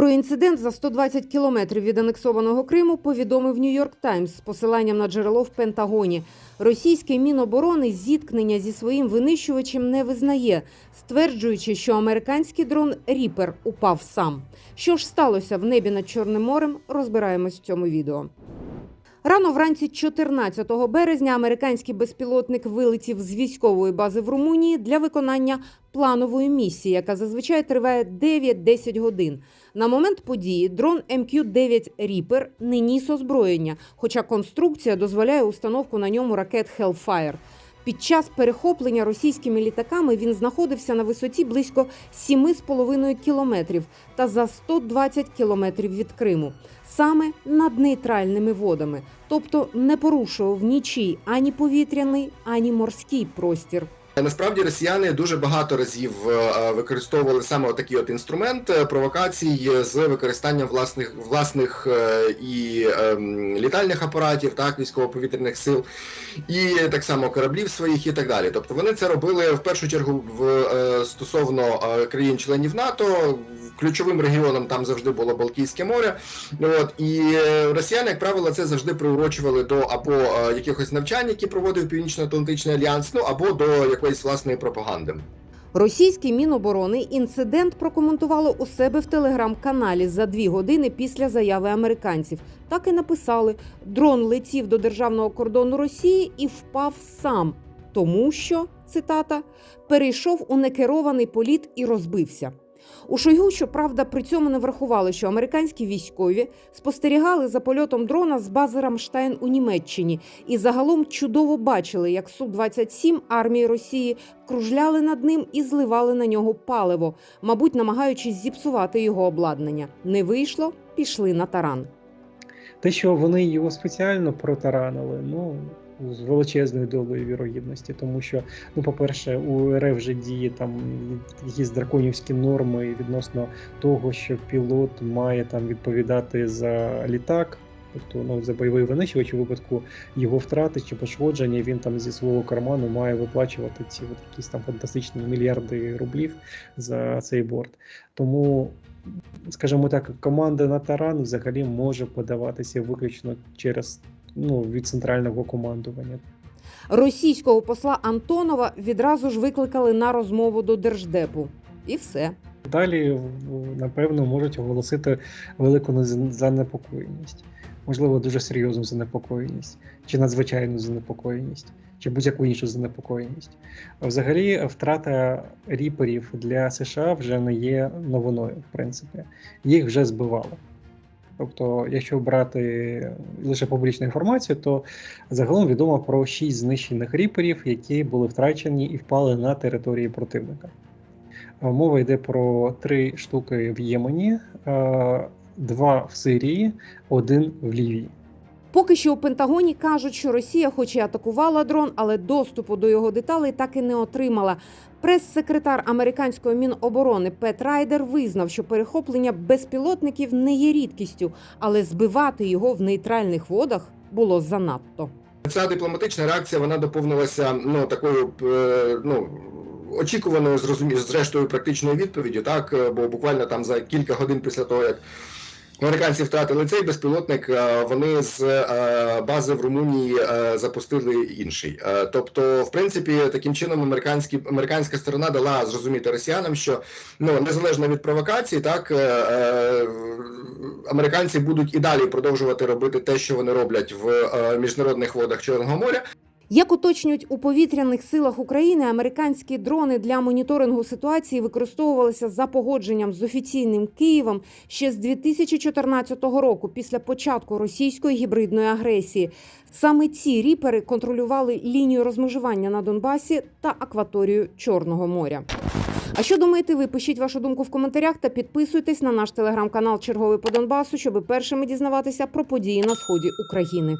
Про інцидент за 120 кілометрів від анексованого Криму повідомив Нью-Йорк Таймс з посиланням на джерело в Пентагоні. Російське міноборони зіткнення зі своїм винищувачем не визнає, стверджуючи, що американський дрон Ріпер упав сам. Що ж сталося в небі над Чорним морем, розбираємось в цьому відео. Рано вранці 14 березня американський безпілотник вилетів з військової бази в Румунії для виконання планової місії, яка зазвичай триває 9-10 годин. На момент події дрон МК-9 Ріпер не ніс озброєння, хоча конструкція дозволяє установку на ньому ракет Hellfire. Під час перехоплення російськими літаками він знаходився на висоті близько 7,5 кілометрів та за 120 кілометрів від Криму, саме над нейтральними водами, тобто не порушував нічий ані повітряний, ані морський простір. Насправді росіяни дуже багато разів е, використовували саме такий от інструмент е, провокацій з використанням власних власних е, і ем, літальних апаратів, так військово-повітряних сил, і так само кораблів своїх, і так далі. Тобто вони це робили в першу чергу в е, стосовно е, країн-членів НАТО. Ключовим регіоном там завжди було Балтійське море. От і е, росіяни, як правило, це завжди приурочували до або е, якихось навчань, які проводив Північно-Атлантичний альянс, ну або до якоїсь власної пропаганди. Російські міноборони інцидент прокоментували у себе в телеграм-каналі за дві години після заяви американців. Так і написали: дрон летів до державного кордону Росії і впав сам, тому що цитата перейшов у некерований політ і розбився. У Шойгу, щоправда, при цьому не врахували, що американські військові спостерігали за польотом дрона з бази Рамштайн у Німеччині і загалом чудово бачили, як Су-27 армії Росії кружляли над ним і зливали на нього паливо, мабуть, намагаючись зіпсувати його обладнання. Не вийшло, пішли на таран. Те, що вони його спеціально протаранили, ну з величезною долею вірогідності, тому що, ну, по-перше, у РФ вже діє там якісь драконівські норми відносно того, що пілот має там відповідати за літак. Тобто ну, за бойовий винищувач у випадку його втрати чи пошкодження, він там зі свого карману має виплачувати ці от якісь там фантастичні мільярди рублів за цей борт. Тому, скажімо так, команда на таран взагалі може подаватися виключно через ну, від центрального командування. Російського посла Антонова відразу ж викликали на розмову до держдепу. І все. Далі, напевно, можуть оголосити велику занепокоєність, можливо, дуже серйозну занепокоєність, чи надзвичайну занепокоєність, чи будь-яку іншу занепокоєність. Взагалі, втрата ріперів для США вже не є новиною, в принципі. Їх вже збивали. Тобто, якщо брати лише публічну інформацію, то загалом відомо про шість знищених ріперів, які були втрачені і впали на території противника. Е, Мова йде про три штуки в Ємені, е, два в Сирії, один в Лівії. Поки що у Пентагоні кажуть, що Росія, хоч і атакувала дрон, але доступу до його деталей так і не отримала. Прес-секретар американської міноборони Пет Райдер визнав, що перехоплення безпілотників не є рідкістю, але збивати його в нейтральних водах було занадто. Ця дипломатична реакція вона доповнилася ну такою е, ну. Очікуваною зрозумі... зрештою практичною відповіддю, так е, бо буквально там за кілька годин після того, як американці втратили цей безпілотник, е, вони з е, бази в Румунії е, запустили інший. Тобто, в принципі, таким чином американські американська сторона дала зрозуміти росіянам, що ну незалежно від провокацій, так американці будуть і далі продовжувати робити те, що вони роблять в міжнародних водах Чорного моря. Як уточнюють у повітряних силах України, американські дрони для моніторингу ситуації використовувалися за погодженням з офіційним Києвом ще з 2014 року, після початку російської гібридної агресії. Саме ці ріпери контролювали лінію розмежування на Донбасі та акваторію Чорного моря. А що думаєте ви? Пишіть вашу думку в коментарях та підписуйтесь на наш телеграм-канал Черговий по Донбасу, щоб першими дізнаватися про події на сході України.